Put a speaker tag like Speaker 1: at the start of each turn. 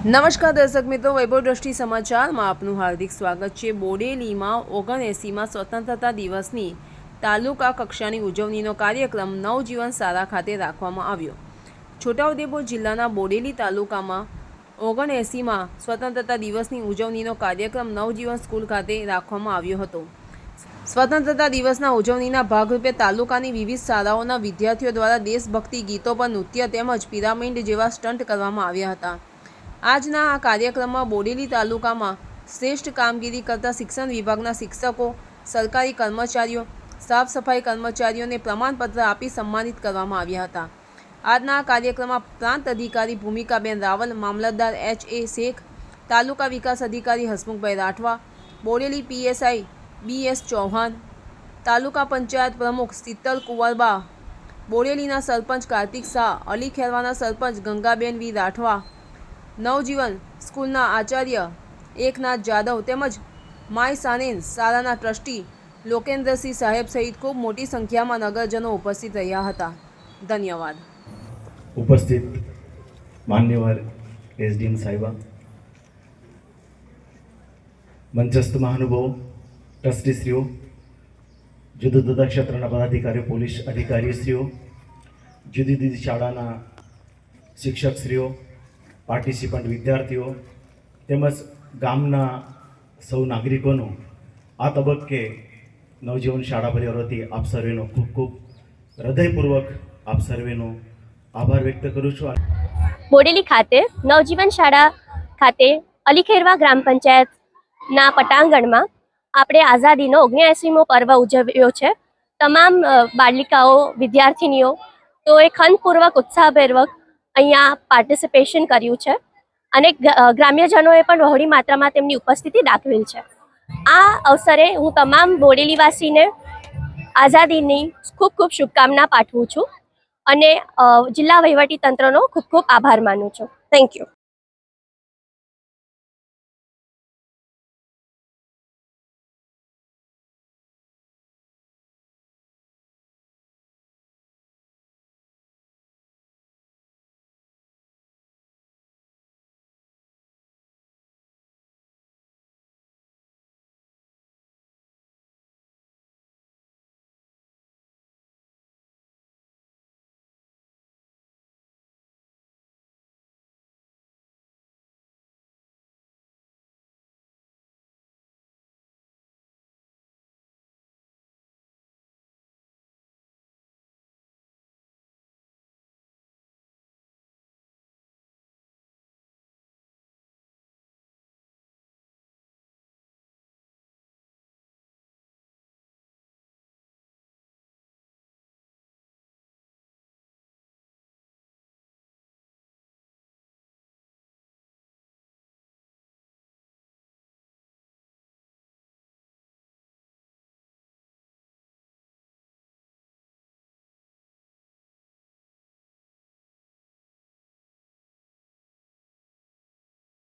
Speaker 1: નમસ્કાર દર્શક મિત્રો, વૈભવ દ્રષ્ટિ સમાચારમાં આપનું હાર્દિક સ્વાગત છે. બોડેલીમાં ઓગણએંસીમાં સ્વતંત્રતા દિવસની તાલુકા કક્ષાની ઉજવણીનો કાર્યક્રમ નવજીવન શાળા ખાતે રાખવામાં આવ્યો. છોટાઉદેપુર જિલ્લાના બોડેલી તાલુકામાં ઓગણએંસીમાં સ્વતંત્રતા દિવસની ઉજવણીનો કાર્યક્રમ નવજીવન સ્કૂલ ખાતે રાખવામાં આવ્યો હતો. સ્વતંત્રતા દિવસના ઉજવણીના ભાગરૂપે તાલુકાની વિવિધ શાળાઓના વિદ્યાર્થીઓ દ્વારા દેશભક્તિ ગીતો પર નૃત્ય તેમજ પિરામિડ જેવા સ્ટન્ટ કરવામાં આવ્યા હતા. આજના આ કાર્યક્રમમાં બોડેલી તાલુકામાં શ્રેષ્ઠ કામગીરી કરતા શિક્ષણ વિભાગના શિક્ષકો, સરકારી કર્મચારીઓ સાફ સફાઈ કર્મચારીઓને પ્રમાણપત્ર આપી સન્માનિત કરવામાં આવ્યા હતા. આજના આ કાર્યક્રમમાં પ્રાંત અધિકારી ભૂમિકાબેન રાવલ, મામલતદાર એચ એ શેખ, તાલુકા વિકાસ અધિકારી Hasmukhbhai Rathwa, Bodeli PSI B S Chauhan, taluka panchayat પ્રમુખ શીતલ કુંવરબા બોડેલીના સરપંચ કાર્તિક શાહ, અલી ખેરવાના સરપંચ ગંગાબેન વી રાઠવા નવજીવન સ્કૂલના આચાર્ય એકનાથ જાદવ તેમજ માય સાનેન શાળાના ટ્રસ્ટી લોકેન્દ્રસિંહ સાહેબ સહિત ખૂબ મોટી સંખ્યામાં નગરજનો ઉપસ્થિત રહ્યા હતા. ધન્યવાદ.
Speaker 2: ઉપસ્થિત માન્યવર એસડીએમ સાહેબા, મંચસ્થ મહાનુભાવો, ટ્રસ્ટીશ્રીઓ, જુદા જુદા ક્ષેત્રના પદાધિકારીઓ, પોલીસ અધિકારીશ્રીઓ, જુદી જુદી શાળાના શિક્ષકશ્રીઓ પાર્ટિસિપન્ટ વિદ્યાર્થીઓ તેમજ ગામના સૌ નાગરિકોનો આ તબક્કે નવજીવન શાળા પરિવારોથી આપ સર્વેનો ખૂબ ખૂબ હૃદયપૂર્વક આપ સર્વેનો આભાર વ્યક્ત કરું છું.
Speaker 3: બોડેલી ખાતે નવજીવન શાળા ખાતે અલીખેરવા ગ્રામ પંચાયતના પટાંગણમાં આપણે આઝાદીનો ઓગણએંસીમો પર્વ ઉજવ્યો છે. તમામ બાળિકાઓ વિદ્યાર્થિનીઓ તો એ ખંતપૂર્વક, ઉત્સાહપૂર્વક અહીંયા પાર્ટિસિપેશન કર્યું છે. અને ગ્રામ્યજનોએ પણ બહોળી માત્રામાં તેમની ઉપસ્થિતિ દાખવેલ છે. આ અવસરે હું તમામ બોડેલીવાસીને આઝાદીની ખૂબ ખૂબ શુભકામના પાઠવું છું. અને જિલ્લા વહીવટી તંત્રનો ખૂબ ખૂબ આભાર માનું છું. Thank you